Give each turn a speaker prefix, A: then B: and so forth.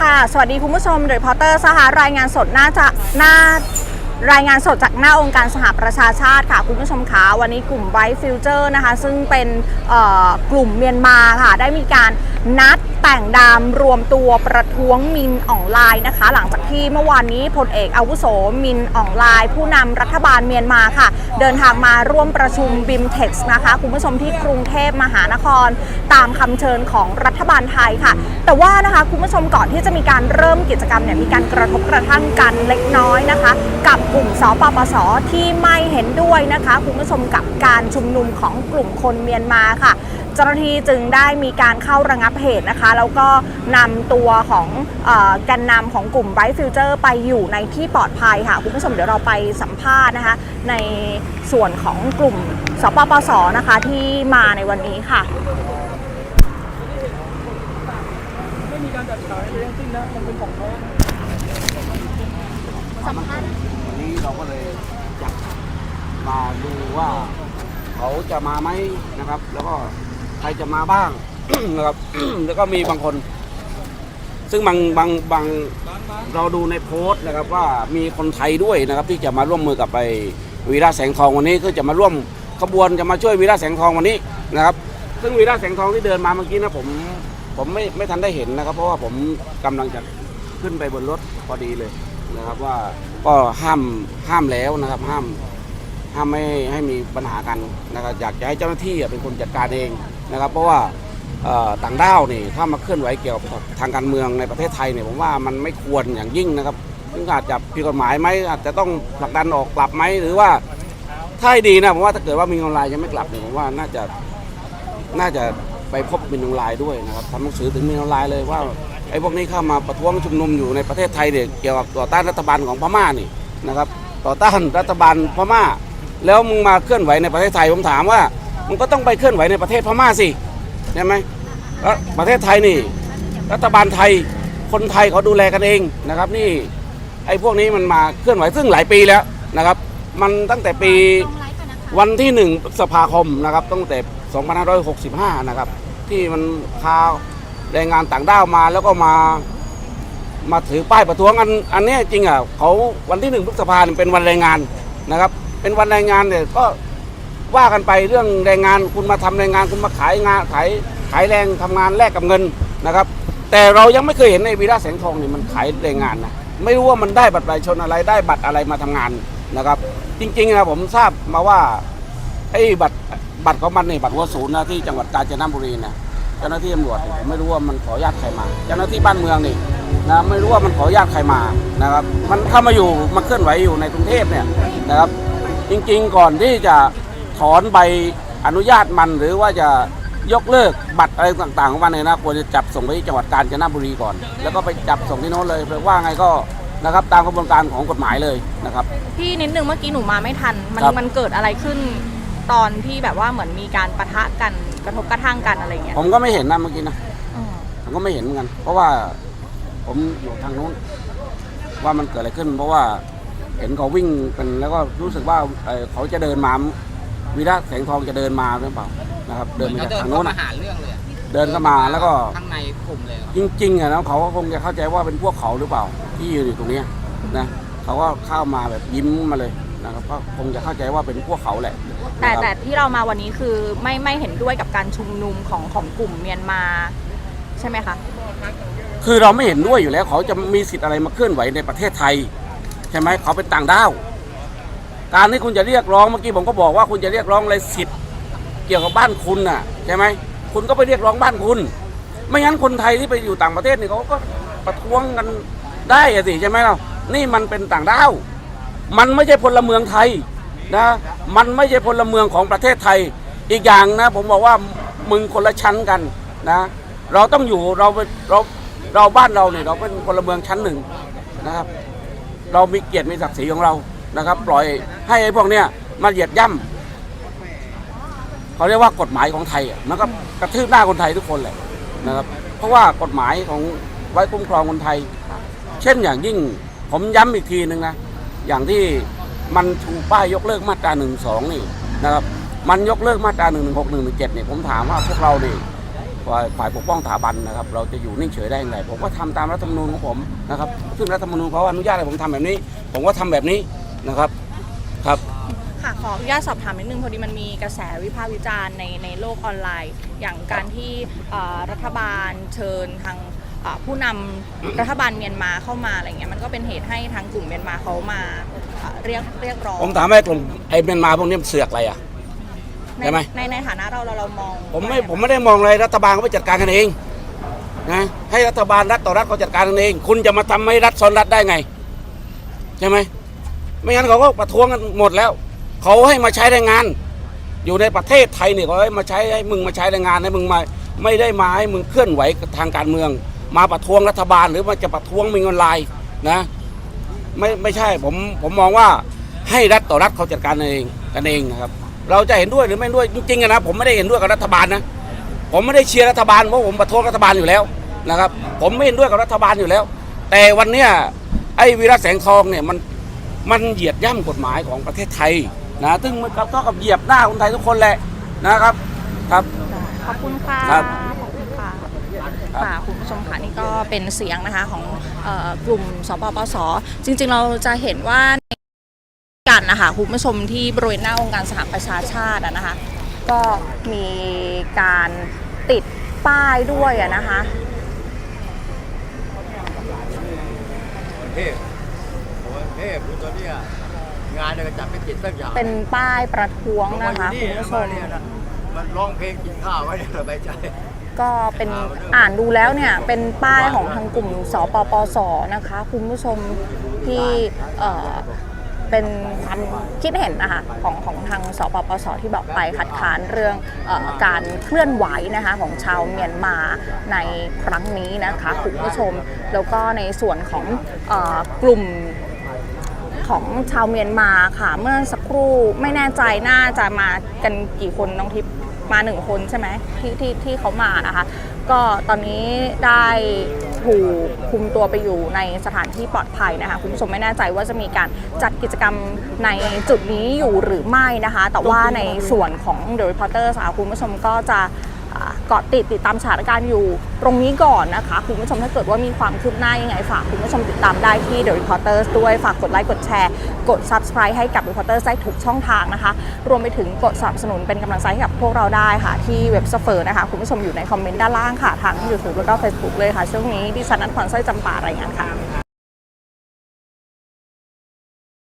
A: ค่ะ สวัสดีคุณผู้ชมรีพอเตอร์สหรายงานสดน่าจะหน้ารายงานสดจากหน้าองค์การสหประชาชาติค่ะ คุณผู้ชมคะวันนี้กลุ่มไ i ฟิวเจอร์นะคะ ซึ่งเป็นกลุ่มเมียนมาค่ะ ได้มีการ นัดแต่งดามรวมตัวประท้วงมินอ่อนไลน์นะคะ หลังจากที่เมื่อวานนี้พลเอกอาวุโสมินอ่อนไลน์ผู้นำรัฐบาลเมียนมาค่ะ เดินทางมาร่วมประชุมบิมเท็กซ์นะคะ คุณผู้ชมที่กรุงเทพมหานคร ตามคำเชิญของรัฐบาลไทยค่ะ แต่ว่านะคะคุณผู้ชมก่อนที่จะมีการเริ่มกิจกรรมเนี่ยมีการกระทบกระทั่งกันเล็กน้อยนะคะ กับกลุ่มสปปสที่ไม่เห็นด้วยนะคะ คุณผู้ชมกับการชุมนุมของกลุ่มคนเมียนมาค่ะ เจ้าหน้าที่จึงได้มีการเข้าระงับเหตุนะคะ แล้วก็นำตัวของเออแกนนำของกลุ่ม Bright Future ไปอยู่ในที่ปลอดภัยค่ะคุณผู้ชมเดี๋ยวเราไปสัมภาษณ์นะคะ ในส่วนของกลุ่มสปปสนะคะที่มาในวันนี้ค่ะ
B: ไม่มีการจัดฉายเลยทั้งสิ้นนะมันเป็นของเขา
C: วันนี้เราก็เลยอยากมาดูว่าเขาจะมาไหมนะครับ แล้วก็ใค รจะมาบ้าง นะครับ แล้วก็มีบางคน ซึ่งบางบางบางเราดูในโพสต์นะครับ ว่ามีคนไทยด้วยนะครับ ที่จะมาร่วมมือกับไปวีระแสงทองวันนี้ก็จะมาร่วมขบวนจะมาช่วยวีระแสงทองวันนี้นะครับ ซึ่งวีระแสงทองที่เดินมาเมื่อกี้นะผม ผมไม่ไม่ทันได้เห็นนะครับ เพราะว่าผมกำลังจะขึ้นไปบนรถพอดีเลยนะครับว่าก็ห้ามห้ามแล้วนะครับ ห้ามห้ามไม่ให้มีปัญหากันนะครับอยากจะให้เจ้าหน้าที่เป็นคนจัดการเอง นะครับ เพราะว่าต่างด้าวนี่ถ้ามาเคลื่อนไหวเกี่ยวกับทางการเมืองในประเทศไทยเนี่ยผมว่ามันไม่ควรอย่างยิ่งนะครับซึ่งอาจจะผิดกฎหมายไหมอาจจะต้องผลักดันออกกลับไหมหรือว่าถ้าให้ดีนะผมว่าถ้าเกิดว่ามีออนไลน์ยังไม่กลับเนี่ยผมว่าน่าจะน่าจะไปพบมินออนไลน์ด้วยนะครับทำหนังสือถึงมินออนไลน์เลยว่าไอ้พวกนี้เข้ามาประท้วงชุมนุมอยู่ในประเทศไทยเนี่ยเกี่ยวกับต่อต้านรัฐบาลของพม่านี่นะครับ ต่อต้านรัฐบาลพม่า แล้วมึงมาเคลื่อนไหวในประเทศไทยผมถามว่า มึงก็ต้องไปเคลื่อนไหวในประเทศพม่าสิใช่ไหมแล้วประเทศไทยนี่ รัฐบาลไทยคนไทยเขาดูแลกันเองนะครับ นี่ไอ้พวกนี้มันมาเคลื่อนไหวซึ่งหลายปีแล้วนะครับ มันตั้งแต่ปีวันที่หนึ่งพฤษภาคมนะครับตั้งแต่ 2565 นะครับ ที่มันพาแรงงานต่างด้าวมาแล้วก็มามาถือป้ายประท้วงอันอันนี้จริงอะเขาวันที่หนึ่งพฤษภาเป็นวันแรงงานนะครับ เป็นวันแรงงานเนี่ยก็ ว่ากันไปเรื่องแรงงานคุณมาทำแรงงานคุณมาขายงานขายขายแรงทำงานแลกกับเงินนะครับ แต่เรายังไม่เคยเห็นในวีระแสงทองนี่มันขายแรงงานนะไม่รู้ว่ามันได้บัตรประชาชนอะไรได้บัตรอะไรมาทำงานนะครับ จริงๆนะผมทราบมาว่าไอ้บัตรบัตรของมันเนี่ยบัตรหัวศูนย์นะที่จังหวัดกาญจนบุรีนะเจ้าหน้าที่ตำรวจผมไม่รู้ว่ามันขออนุญาตใครมา เจ้าหน้าที่บ้านเมืองนี่นะไม่รู้ว่ามันขออนุญาตใครมานะครับ มันเข้ามาอยู่มาเคลื่อนไหวอยู่ในกรุงเทพเนี่ยนะครับ จริงๆก่อนที่จะ ถอนใบอนุญาตมันหรือว่าจะยกเลิกบัตรอะไรต่างๆของมันเนี่ยนะควรจะจับส่งไปที่จังหวัดกาญจนบุรีก่อน แล้วก็ไปจับส่งที่โน้นเลยเพราะว่าไงก็นะครับตามกระบวนการของกฎหมายเลยนะครับ
A: พี่นิดนึงเมื่อกี้หนูมาไม่ทัน มัน
C: ครับ
A: มันเกิดอะไรขึ้น ตอนที่แบบว่าเหมือนมีการปะทะกันกระทบกระทั่งกันอะไรอย่างเงี้ย
C: ผมก็ไม่เห็นนะเมื่อกี้นะ
A: อืม
C: ผมก็ไม่เห็นเหมือนกัน เพราะว่าผมอยู่ทางนู้น ว่ามันเกิดอะไรขึ้น เพราะว่าเห็นเขาวิ่งกันแล้วก็รู้สึกว่าเอ่อเขาจะเดินมา วีระแสงทองจะเดินมาหรือเปล่านะครับเดินมา
D: เขา
C: จาก
D: เดิน
C: ทาง
D: เข้า
C: โน้น
D: มา
C: อะ
D: หาเรื่องเลยอะ
C: เดินเข้ามาแล้วก็
D: ข้างในกลุ่มเลยเหรอ
C: จริงๆอะนะเขาก็คงจะเข้าใจว่าเป็นพวกเขาหรือเปล่า ที่ยืนอยู่ตรงเนี้ยนะเขาก็เข้ามาแบบยิ้มมาเลยนะครับก็คงจะเข้าใจว่าเป็นพวกเขาแหละ
A: แต่
C: นะครับ
A: แต่ที่เรามาวันนี้คือไม่ไม่เห็นด้วยกับการชุมนุมของของกลุ่มเมียนมา ใช่ไหมคะ
C: คือเราไม่เห็นด้วยอยู่แล้ว เขาจะมีสิทธิ์อะไรมาเคลื่อนไหวในประเทศไทย ใช่ไหมเขาเป็นต่างด้าว การที่คุณจะเรียกร้องเมื่อกี้ผมก็บอกว่าคุณจะเรียกร้องอะไรสิทธิ์เกี่ยวกับบ้านคุณน่ะใช่ไหมคุณก็ไปเรียกร้องบ้านคุณ ไม่งั้นคนไทยที่ไปอยู่ต่างประเทศนี่เขาก็ประท้วงกันได้อะสิใช่ไหมเรานี่มันเป็นต่างด้าวมันไม่ใช่พลเมืองไทยนะมันไม่ใช่พลเมืองของประเทศไทย อีกอย่างนะผมบอกว่ามึงคนละชั้นกันนะเราต้องอยู่เราเป็นเราเราบ้านเราเนี่ยเราเป็นพลเมืองชั้นหนึ่งนะครับ เรามีเกียรติมีศักดิ์ศรีของเรา นะครับ ปล่อยให้ไอ้พวกเนี้ยมาเหยียดย่ำเขาเรียกว่ากฎหมายของไทยอะมันก็กระทืบหน้าคนไทยทุกคนแหละนะครับ เพราะว่ากฎหมายของไว้คุ้มครองคนไทย เช่นอย่างยิ่งผมย้ำอีกทีหนึ่งนะอย่างที่มันชูป้ายยกเลิกมาตราหนึ่งสองนี่นะครับ มันยกเลิกมาตราหนึ่งหนึ่งหกหนึ่งหนึ่งเจ็ดเนี่ยผมถามว่าพวกเรานี่ฝ่ายฝ่ายปกป้องสถาบันนะครับ เราจะอยู่นิ่งเฉยได้ยังไงผมก็ทำตามรัฐธรรมนูญของผมนะครับ ซึ่งรัฐธรรมนูญเขาอนุญาตให้ผมทำแบบนี้ ผมก็ทำแบบนี้ นะครับครับ
A: ค่ะขออนุญาตสอบถามนิดนึงพอดีมันมีกระแสวิพากษ์วิจารณ์ในในโลกออนไลน์ อย่างการที่เอ่อรัฐบาลเชิญทางเอ่อผู้นำรัฐบาลเมียนมาเข้ามาอะไรเงี้ยมันก็เป็นเหตุให้ทางกลุ่มเมียนมาเขามาเอ่อเรียกเรียกร้อง
C: ผมถามว่ากลุ่มไอ้เมียนมาพวกนี้มันเสือกอะไรอะ
A: ใน
C: ใช่ไหม
A: ในในฐานะเราเราเรามอง
C: ผมไม่ผมไม่ได้มองอะไรรัฐบาลเขาไปจัดการกันเองนะให้รัฐบาลรัฐต่อรัฐเขาจัดการกันเอง คุณจะมาทำให้รัฐซ้อนรัฐได้ไง ใช่ไหม ไม่งั้นเขาก็ประท้วงกันหมดแล้ว เขาให้มาใช้แรงงาน อยู่ในประเทศไทยเนี่ยเขาให้มาใช้ให้มึงมาใช้แรงงานให้มึงมาไม่ได้มาให้มึงเคลื่อนไหวทางการเมือง มาประท้วงรัฐบาลหรือมาจะประท้วงมีเงินลายนะไม่ไม่ใช่ผมผมมองว่าให้รัฐต่อรัฐเขาจัดการเองกันเองนะครับ เราจะเห็นด้วยหรือไม่ด้วยจริงๆนะผมไม่ได้เห็นด้วยกับรัฐบาลนะผมไม่ได้เชียร์รัฐบาลเพราะผมประท้วงรัฐบาลอยู่แล้วนะครับ ผมไม่เห็นด้วยกับรัฐบาลอยู่แล้ว แต่วันเนี้ยไอ้วีระแสงทองเนี่ยมัน มันเหยียดย่ำกฎหมายของประเทศไทยนะซึ่งมันก็เท่ากับเหยียบหน้าคนไทยทุกคนแหละนะครับครับ
A: ขอบคุณค่ะ
C: ครับ
A: ขอบคุณค่ะ
C: ครับ
A: ค่ะคุณผู้ชมค่ะนี่ก็เป็นเสียงนะคะของเอ่อกลุ่มสปปส จริงๆเราจะเห็นว่าในกันนะคะคุณผู้ชมที่บริเวณหน้าองค์การสหประชาชาติอะนะคะ ก็มีการติดป้ายด้วยอะนะคะ
D: เทพโอ้ย เทพตอนเนี้ยงานเนี่ยก็จัดไม่ติดสักอย่าง
A: เป็นป้ายประท้วงนะคะ
D: เพ
A: คุณ
D: รา
A: ผู้ช
D: ว่ามเนี่ยนะมันร้องเพลงกินข้าวไว้เนี่ยสบายใจ
A: ก็เป็นอ่านดูแล้วเนี่ยเป็นป้ายของทางกลุ่มสปปสนะคะ คุณผู้ชมที่เอ่อเป็นความคิดเห็นนะคะของของทางสปปสที่บอกไปคัดค้านเรื่องเออการเคลื่อนไหวนะคะของชาวเมียนมาในครั้งนี้นะคะคุณผู้ชม แล้วก็ในส่วนของเออกลุ่ม ของชาวเมียนมาค่ะ เมื่อสักครู่ไม่แน่ใจน่าจะมากันกี่คนน้องทิพย์มาหนึ่งคนใช่ไหมที่ที่ที่เขามานะคะ ก็ตอนนี้ได้ถูกคุมตัวไปอยู่ในสถานที่ปลอดภัยนะคะคุณผู้ชมไม่แน่ใจว่าจะมีการจัดกิจกรรมในจุดนี้อยู่หรือไม่นะคะ แต่ว่าในส่วนของ The Reporter สาวคุณผู้ชมก็จะ เกาะติดติดตามสถานการณ์อยู่ ตรงนี้ก่อนนะคะ คุณผู้ชมถ้าเกิดว่ามีความคืบหน้ายังไงฝากคุณผู้ชมติดตามได้ที่ The Reporters ด้วยฝากกดไลค์กดแชร์ กด Subscribe ให้กับ Reporters ได้ทุกช่องทางนะคะ รวมไปถึงกดสนับสนุนเป็นกำลังใจให้กับพวกเราได้ค่ะ ที่เว็บสเฟอร์นะคะ คุณผู้ชมอยู่ในคอมเมนต์ด้านล่างค่ะทาง YouTube แล้วก็ Facebook เลยค่ะ ช่วงนี้ดิฉันนัทพรสร้อยจำปารายงานค่ะ